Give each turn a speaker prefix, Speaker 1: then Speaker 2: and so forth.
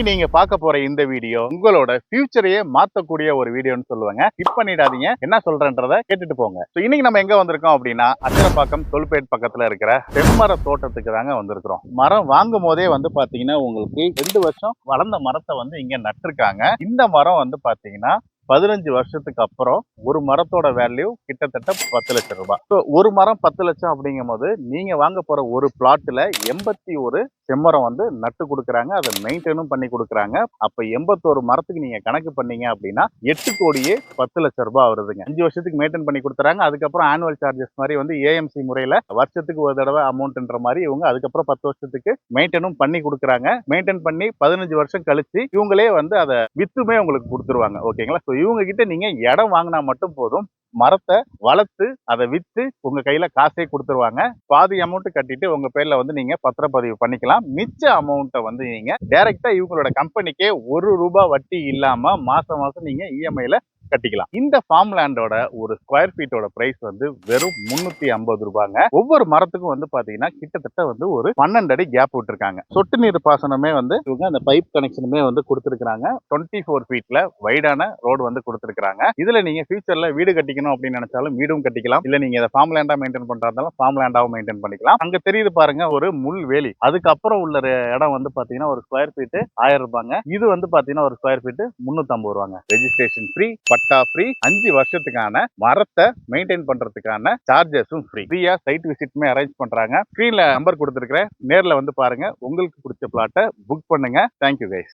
Speaker 1: இன்னைக்கு நீங்க பார்க்க போற இந்த வீடியோ உங்களோட ஃபியூச்சரையே மாத்தக்கூடிய ஒரு வீடியோன்னு சொல்லுவாங்க. ஸ்கிப் பண்ணிடாதீங்க. என்ன சொல்றேன்றத கேட்டுட்டு போங்க. ஸோ இன்னைக்கு நம்ம எங்க வந்திருக்கோம் அப்படின்னா அச்சரப்பாக்கம் தொல்பேட் பக்கத்துல இருக்கிற செம்மர தோட்டத்துக்கு தாங்க வந்திருக்கிறோம். மரம் வாங்கும் போதே வந்து பாத்தீங்கன்னா உங்களுக்கு ரெண்டு வருஷம் வளர்ந்த மரத்தை வந்து இங்க நட்டிருக்காங்க. இந்த மரம் வந்து பாத்தீங்கன்னா பதினஞ்சு வருஷத்துக்கு அப்புறம் ஒரு மரத்தோட வேல்யூ கிட்டத்தட்ட பத்து லட்சம் ரூபாய். ஸோ ஒரு மரம் பத்து லட்சம் அப்படிங்கும் போது நீங்க வாங்க போற ஒரு பிளாட்ல எண்பத்தி ஒரு செம்மரம் வந்து நட்டு கொடுக்குறாங்க அதை மெயின்டைனும் பண்ணி கொடுக்குறாங்க. அப்போ எண்பத்தோரு மரத்துக்கு நீங்கள் கணக்கு பண்ணீங்க அப்படின்னா எட்டு கோடியே பத்து லட்சம் ரூபாய் வருதுங்க. அஞ்சு வருஷத்துக்கு மெயின்டைன் பண்ணி கொடுத்துறாங்க. அதுக்கப்புறம் ஆனுவல் சார்ஜஸ் மாதிரி வந்து ஏஎம்சி முறையில் வருஷத்துக்கு ஒரு தடவை அமௌண்ட்ன்ற மாதிரி இவங்க அதுக்கப்புறம் பத்து வருஷத்துக்கு மெயின்டைனும் பண்ணி கொடுக்குறாங்க. மெயின்டைன் பண்ணி பதினஞ்சு வருஷம் கழிச்சு இவங்களே வந்து அதை வித்துமே உங்களுக்கு கொடுத்துருவாங்க. ஓகேங்களா? ஸோ இவங்க கிட்ட நீங்கள் இடம் வாங்கினா மட்டும் போதும். மரத்தை வளர்த்து அதை வித்து உங்க கையில காசே கொடுத்துருவாங்க. பாதி அமௌண்ட் கட்டிட்டு உங்க பேர்ல வந்து நீங்க பத்திரப்பதிவு பண்ணிக்கலாம். மிச்ச அமௌண்ட்டை வந்து நீங்க டைரக்டா இவங்களோட கம்பெனிக்கே ஒரு ரூபாய் வட்டி இல்லாம மாசம் மாசம் நீங்க இஎம்ஐல கட்டிக்கலாம். இந்த ஃபார்ம் லேண்டோட ஒரு ஸ்கொயர் ஃபீட்டோட பிரைஸ் வந்து வெறும் முன்னூத்தி ஐம்பது ரூபாங்க. ஒவ்வொரு மரத்துக்கும் வந்து பாத்தீங்கன்னா கிட்டத்தட்ட வந்து ஒரு பன்னெண்டு அடி கேப் விட்டுருக்காங்க. சொட்டு நீர் பாசனமே வந்து இவங்க அந்த பைப் கனெக்ஷனுமே வந்து கொடுத்துருக்காங்க டுவெண்ட்டி ஃபோர் ஃபீட்ல வைடான ரோடு வந்து கொடுத்துருக்காங்க இதுல நீங்க ஃபியூச்சர்ல வீடு கட்டிக்கணும் அப்படின்னு நினைச்சாலும் வீடும் கட்டிக்கலாம். இல்ல நீங்க இதை ஃபார்ம் லேண்டா மெயின்டைன் பண்றதாலும் ஃபார்ம் லேண்டாவும் மெயின்டைன் பண்ணிக்கலாம். அங்க தெரியுது பாருங்க ஒரு முள் வேலி. அதுக்கப்புறம் உள்ள இடம் வந்து பாத்தீங்கன்னா ஒரு ஸ்கொயர் ஃபீட் ஆயிரம் ரூபாங்க. இது வந்து பாத்தீங்கன்னா ஒரு ஸ்கொயர் ஃபீட் முன்னூத்தி ஐம்பது ரூபாங்க. ரெஜிஸ்ட்ரேஷன் ஃப்ரீ பட்டா ஃப்ரீ அஞ்சு வருஷத்துக்கான மரத்தை மெயின்டைன் பண்றதுக்கான சார்ஜஸும் ஃப்ரீ ஃப்ரீயா சைட் விசிட்டுமே அரேஞ்ச் பண்றாங்க. ஸ்கிரீன்ல நம்பர் கொடுத்துருக்கிறேன். நேர்ல வந்து பாருங்க. உங்களுக்கு பிடிச்ச பிளாட்டை புக் பண்ணுங்க. Thank you guys